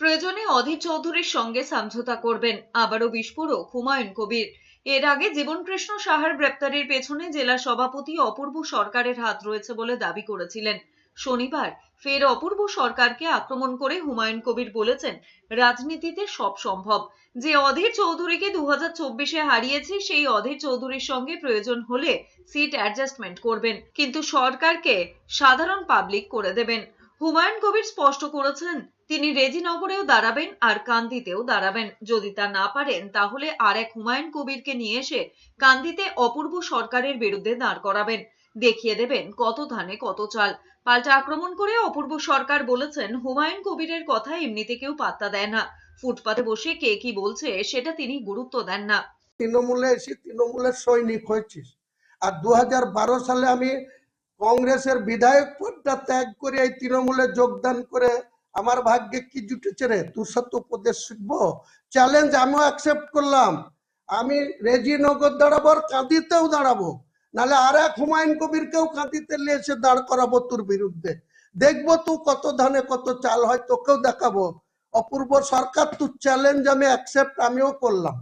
প্রয়োজনে অধীর চৌধুরীর সঙ্গে সমঝোতা করবেন। আবারও বিস্ফোরক হুমায়ুন কবির। এর আগে জীবনকৃষ্ণ সাহার গ্রেপ্তারির পেছনে জেলা সভাপতি অপূর্ব সরকারের হাত রয়েছে বলে দাবি করেছিলেন। শনিবার ফের অপূর্ব সরকারকে আক্রমণ করে হুমায়ুন কবির বলেছেন, রাজনীতিতে সব সম্ভব। যে অধীর চৌধুরীকে দু হাজার চব্বিশে হারিয়েছে, সেই অধীর চৌধুরীর সঙ্গে প্রয়োজন হলে সিট অ্যাডজাস্টমেন্ট করবেন। কিন্তু সরকারকে সাধারণ পাবলিক করে দেবেন। হুমায়ুন কবির স্পষ্ট করেছেন, তিনি রেজিনগরেও দাঁড়াবেন আর কান্দিতেও দাঁড়াবেন। যদি তা না পারেন, তাহলে আর এক হুমায়ুন কবিরকে নিয়ে এসে কান্দিতে অপূর্ব সরকারের বিরুদ্ধে দাঁড় করাবেন। দেখিয়ে দেবেন কত ধানে কত চাল। পাল্টা আক্রমণ করে অপূর্ব সরকার বলেছেন, হুমায়ুন কবিরের কথা এমনিতে কেউ পাত্তা দেয় না। ফুটপাতে বসে কে কি বলছে, সেটা তিনি গুরুত্ব দেন না। তৃণমূলে এসে তৃণমূলের সৈনিক হয়েছিস। আর দু হাজার বারো সালে আমি কংগ্রেসের বিধায়ক পদটা ত্যাগ করে এই তৃণমূলে যোগদান করে আমার ভাগ্যে কি জুটেছে রে? তোর সাথে উপদেশ শিখব। চ্যালেঞ্জ আমিও অ্যাকসেপ্ট করলাম। আমি রেজিনগর দাঁড়াবো আর কাঁদিতেও দাঁড়াবো। নাহলে আর এক হুমায়ুন কবিরকেও কাঁদিতে নিয়ে এসে দাঁড় করাবো তোর বিরুদ্ধে। দেখব তুই কত ধানে কত চাল হয় তোকেও দেখাবো। অপূর্ব সরকার, তোর চ্যালেঞ্জ আমি অ্যাকসেপ্ট আমিও করলাম।